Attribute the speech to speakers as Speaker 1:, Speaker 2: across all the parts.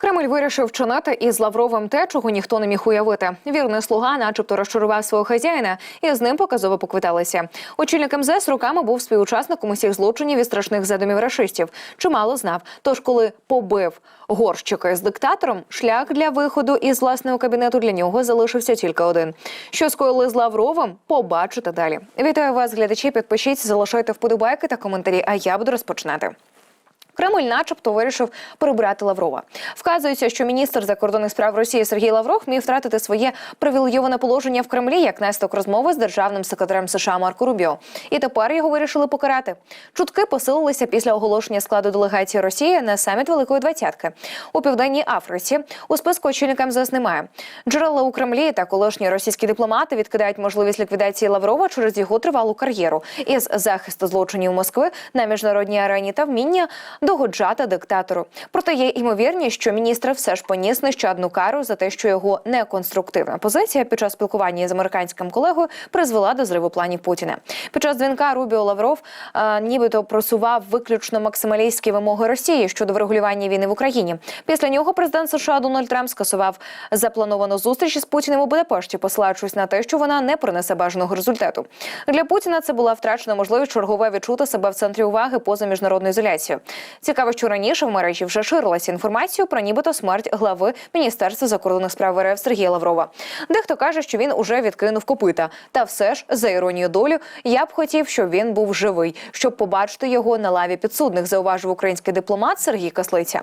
Speaker 1: Кремль вирішив вчинити із Лавровим те, чого ніхто не міг уявити. Вірний слуга, начебто, розчарував свого хазяїна, і з ним показово поквиталися. Очільник МЗС руками був співучасником усіх злочинів і страшних задумів рашистів. Чимало знав. Тож, коли побив горщика з диктатором, шлях для виходу із власного кабінету для нього залишився тільки один. Що скоїли з Лавровим, побачите далі. Вітаю вас, глядачі. Підпишіться, залишайте вподобайки та коментарі. А я буду розпочинати. Кремль, начебто, вирішив прибрати Лаврова. Вказується, що міністр закордонних справ Росії Сергій Лавров міг втратити своє привілейоване положення в Кремлі як наслідок розмови з державним секретарем США Марко Рубіо. І тепер його вирішили покарати. Чутки посилилися після оголошення складу делегації Росії на саміт Великої Двадцятки у південній Африці. У списку очільника МЗС немає. Джерела у Кремлі та колишні російські дипломати відкидають можливість ліквідації Лаврова через його тривалу кар'єру із захисту злочинів Москви на міжнародній арені та вміння догоджати диктатору. Проте є ймовірність, що міністр все ж поніс нещадну кару за те, що його неконструктивна позиція під час спілкування з американським колегою призвела до зриву планів Путіна. Під час дзвінка Рубіо Лавров е, нібито просував виключно максималістські вимоги Росії щодо врегулювання війни в Україні. Після нього президент США Дональд Трамп скасував заплановану зустріч із Путіним у Будапешті, посилаючись на те, що вона не принесе бажаного результату. Для Путіна це була втрачена можливість чергове відчути себе в центрі уваги поза міжнародною ізоляцією. Цікаво, що раніше в мережі вже ширилася інформація про нібито смерть глави Міністерства закордонних справ РФ Сергія Лаврова. Дехто каже, що він уже відкинув копита. Та все ж, за іронією долі, я б хотів, щоб він був живий, щоб побачити його на лаві підсудних, зауважив український дипломат Сергій Кислиця.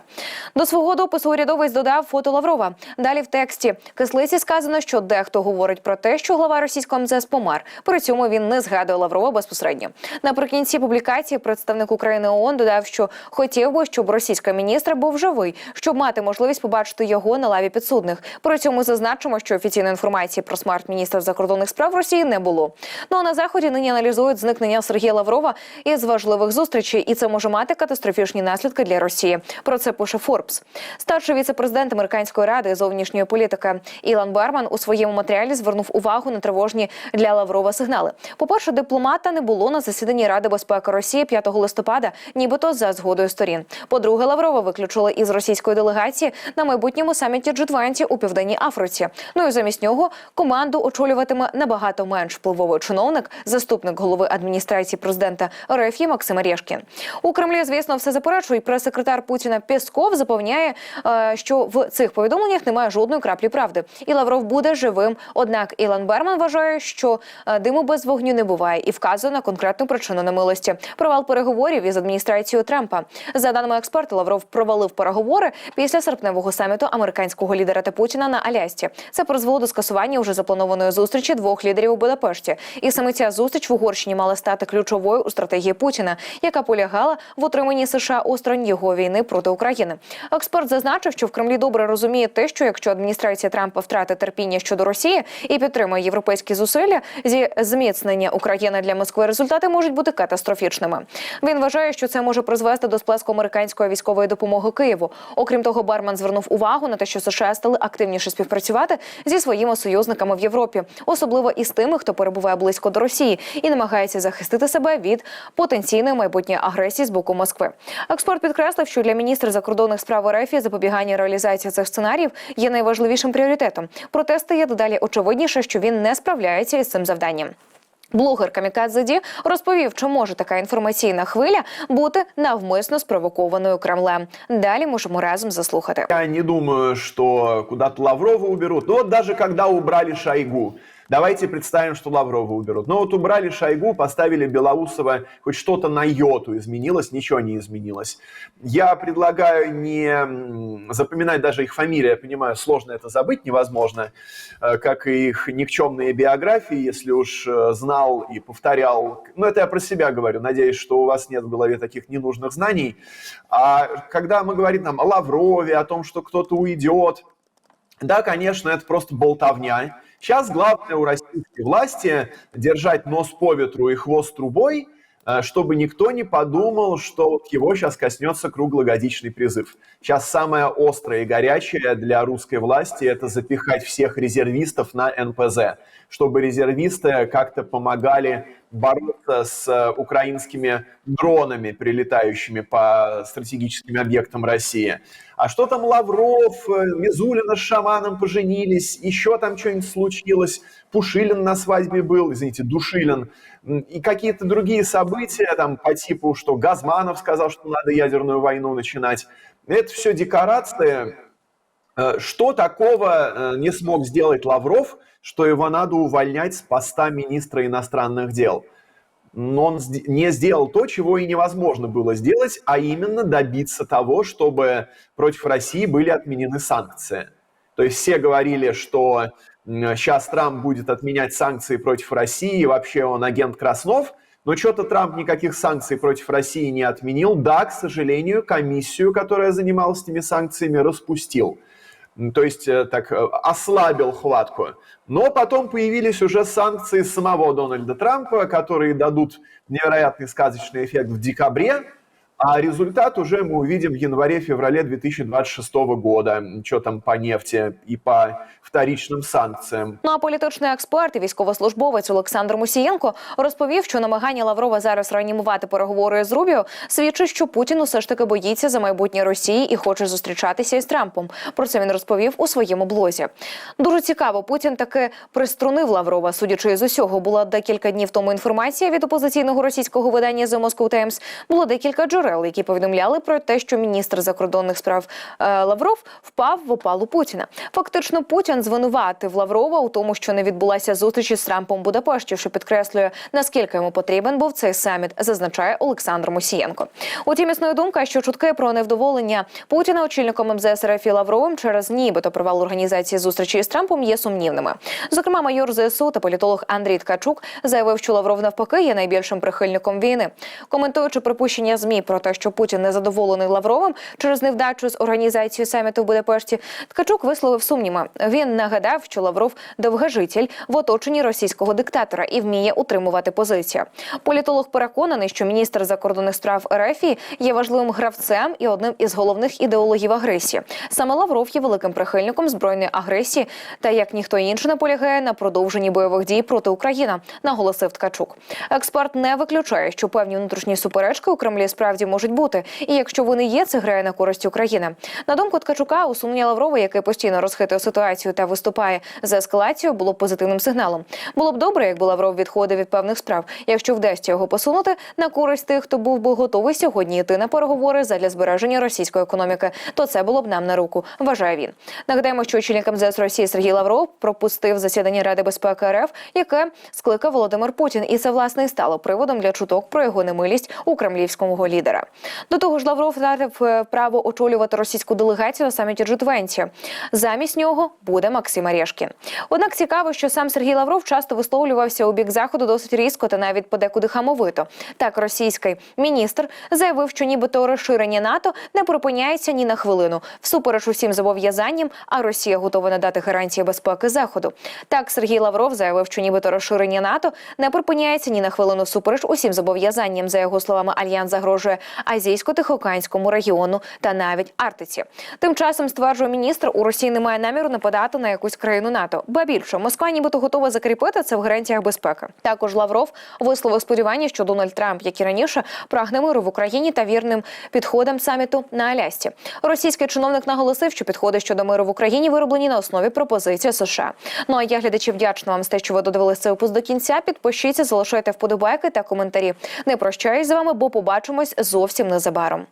Speaker 1: До свого допису урядовець додав фото Лаврова. Далі в тексті Кислиці сказано, що дехто говорить про те, що глава російського МЗС помер. При цьому він не згадує Лаврова безпосередньо. Наприкінці публікації представник України ООН додав, що хотів би, щоб російський міністр був живий, щоб мати можливість побачити його на лаві підсудних. При цьому зазначимо, що офіційної інформації про смерть міністра закордонних справ Росії не було. Ну а на заході нині аналізують зникнення Сергія Лаврова із важливих зустрічей, і це може мати катастрофічні наслідки для Росії. Про це пише Форбс. Старший віце-президент американської ради зовнішньої політики Ілан Берман у своєму матеріалі звернув увагу на тривожні для Лаврова сигнали. По перше, дипломата не було на засіданні Ради безпеки Росії 5 листопада, нібито за згодою сторін. По-друге, Лаврова виключили із російської делегації на майбутньому саміті G20 у південній Африці. Ну і замість нього команду очолюватиме набагато менш впливовий чиновник, заступник голови адміністрації президента РФ Максим Решкін. У Кремлі, звісно, все заперечують. Прес-секретар Путіна Пєсков запевняє, е, що в цих повідомленнях немає жодної краплі правди, і Лавров буде живим. Однак Ілан Берман вважає, що е, диму без вогню не буває, і вказує на конкретну причину немилості – провал переговорів із адміністрацією Трампа. За даними експерта, Лавров провалив переговори після серпневого саміту американського лідера та Путіна на Алясці. Це призвело до скасування уже запланованої зустрічі двох лідерів у Будапешті. І саме ця зустріч в Угорщині мала стати ключовою у стратегії Путіна, яка полягала в утриманні США осторонь його війни проти України. Експерт зазначив, що в Кремлі добре розуміє те, що якщо адміністрація Трампа втратить терпіння щодо Росії і підтримує європейські зусилля зі зміцнення України для Москви, результати можуть бути катастрофічними. Він вважає, що це може призвести до сплеску американської військової допомоги Києву. Окрім того, Барман звернув увагу на те, що США стали активніше співпрацювати зі своїми союзниками в Європі, особливо із тими, хто перебуває близько до Росії і намагається захистити себе від потенційної майбутньої агресії з боку Москви. Експерт підкреслив, що для міністра закордонних справ РФ запобігання реалізації цих сценаріїв є найважливішим пріоритетом. Проте стає дедалі очевидніше, що він не справляється із цим завданням. Блогер Камікадзе Ді розповів, чи може така інформаційна хвиля бути навмисно спровокованою Кремлем. Далі можемо разом заслухати.
Speaker 2: Я не думаю, що куда-то Лаврову уберут. Ну от даже коли убрали Шойгу, давайте представим, что Лаврова уберут. Ну вот убрали Шойгу, поставили Белоусова, хоть что-то на йоту изменилось, ничего не изменилось. Я предлагаю не запоминать даже их фамилии, я понимаю, сложно это забыть, невозможно, э, как и их никчемные биографии, если уж э, знал и повторял. Ну это я про себя говорю, надеюсь, что у вас нет в голове таких ненужных знаний. А когда мы говорим там о Лаврове, о том, что кто-то уйдет, да, конечно, это просто болтовня. Сейчас главное у российской власти держать нос по ветру и хвост трубой, э, чтобы никто не подумал, что вот его сейчас коснется круглогодичный призыв. Сейчас самое острое и горячее для русской власти – это запихать всех резервистов на НПЗ, чтобы резервисты как-то помогали бороться с э, украинскими дронами, прилетающими по стратегическим объектам России. А что там Лавров, э, Мизулина с Шаманом поженились, еще там что-нибудь случилось, Пушилин на свадьбе был, извините, Душилин, и какие-то другие события там по типу, что Газманов сказал, что надо ядерную войну начинать. Это все декорации, Что такого э, не смог сделать Лавров, что его надо увольнять с поста министра иностранных дел? Но он не сделал то, чего и невозможно было сделать, а именно добиться того, чтобы против России были отменены санкции. То есть все говорили, что сейчас Трамп будет отменять санкции против России, вообще он агент Краснов, но что-то Трамп никаких санкций против России не отменил. Да, к сожалению, комиссию, которая занималась этими санкциями, распустил. М, То есть э, так э, ослабил хватку. Но потом появились уже санкции самого Дональда Трампа, которые дадут невероятный сказочный эффект в декабре, а результат уже мы увидим в январе-феврале 2026 года. Что там по нефти и по вторичным санкціям.
Speaker 1: Ну а політичний експерт і військовослужбовець Олександр Мусієнко розповів, що намагання Лаврова зараз реанімувати переговори з Рубіо свідчить, що Путін усе ж таки боїться за майбутнє Росії і хоче зустрічатися із Трампом. Про це він розповів у своєму блозі. Дуже цікаво, Путін таки приструнив Лаврова. Судячи з усього, була декілька днів тому інформація від опозиційного російського видання The Moscow Times. Було декілька джерел, які повідомляли про те, що міністр закордонних справ е, Лавров впав в опалу Путіна. Фактично, Путін звинуватив Лаврова у тому, що не відбулася зустріч із Трампом в Будапешті, що підкреслює наскільки йому потрібен був цей саміт, зазначає Олександр Мусієнко. Утім, існує думка, що чутки про невдоволення Путіна очільником МЗС РФ і Лавровим через нібито провал організації зустрічі із Трампом є сумнівними. Зокрема, майор ЗСУ та політолог Андрій Ткачук заявив, що Лавров навпаки є найбільшим прихильником війни. Коментуючи припущення змі про те, що Путін незадоволений Лавровим через невдачу з організацією саміту в Будапешті, Ткачук висловив сумніви. Він нагадав, що Лавров довгожитель в оточенні російського диктатора і вміє утримувати позицію. Політолог переконаний, що міністр закордонних справ РФ є важливим гравцем і одним із головних ідеологів агресії. Саме Лавров є великим прихильником збройної агресії та як ніхто інший наполягає на продовженні бойових дій проти України, наголосив Ткачук. Експерт не виключає, що певні внутрішні суперечки у Кремлі справді можуть бути, і якщо вони є, це грає на користь України. На думку Ткачука, усунення Лаврова, який постійно розхитує ситуацію та виступає за ескалацію, було позитивним сигналом. Було б добре, якби Лавров відходив від певних справ, якщо вдасться його посунути на користь тих, хто був би готовий сьогодні йти на переговори задля збереження російської економіки, то це було б нам на руку. Вважає він. Нагадаємо, що очільник МЗС Росії Сергій Лавров пропустив засідання Ради безпеки РФ, яке скликав Володимир Путін, і це власне і стало приводом для чуток про його немилість у кремлівського лідера. До того ж, Лавров втратив е, право очолювати російську делегацію на саміті G20. Замість нього буде Максим Орешкін. Однак цікаво, що сам Сергій Лавров часто висловлювався у бік заходу досить різко та навіть подекуди хамовито. Так, російський міністр заявив, що нібито розширення НАТО не припиняється ні на хвилину, всупереч усім зобов'язанням, а Росія готова надати гарантії безпеки заходу. Так, Сергій Лавров заявив, що нібито розширення НАТО не припиняється ні на хвилину всупереч усім зобов'язанням. За його словами, альянс загрожує азійсько-тихоокеанському регіону та навіть Арктиці. Тим часом стверджує міністр, у Росії немає наміру нападати на якусь країну НАТО. Ба більше Москва, нібито готова закріпити це в гарантіях безпеки. Також Лавров висловив сподівання, що Дональд Трамп, як і раніше, прагне миру в Україні та вірним підходам саміту на Алясці. Російський чиновник наголосив, що підходи щодо миру в Україні вироблені на основі пропозиції США. Ну а я глядачі вдячна вам за те, що ви додивилися цей випуск до кінця. Підпишіться, залишайте вподобайки та коментарі. Не прощаюсь з вами, бо побачимось зовсім незабаром.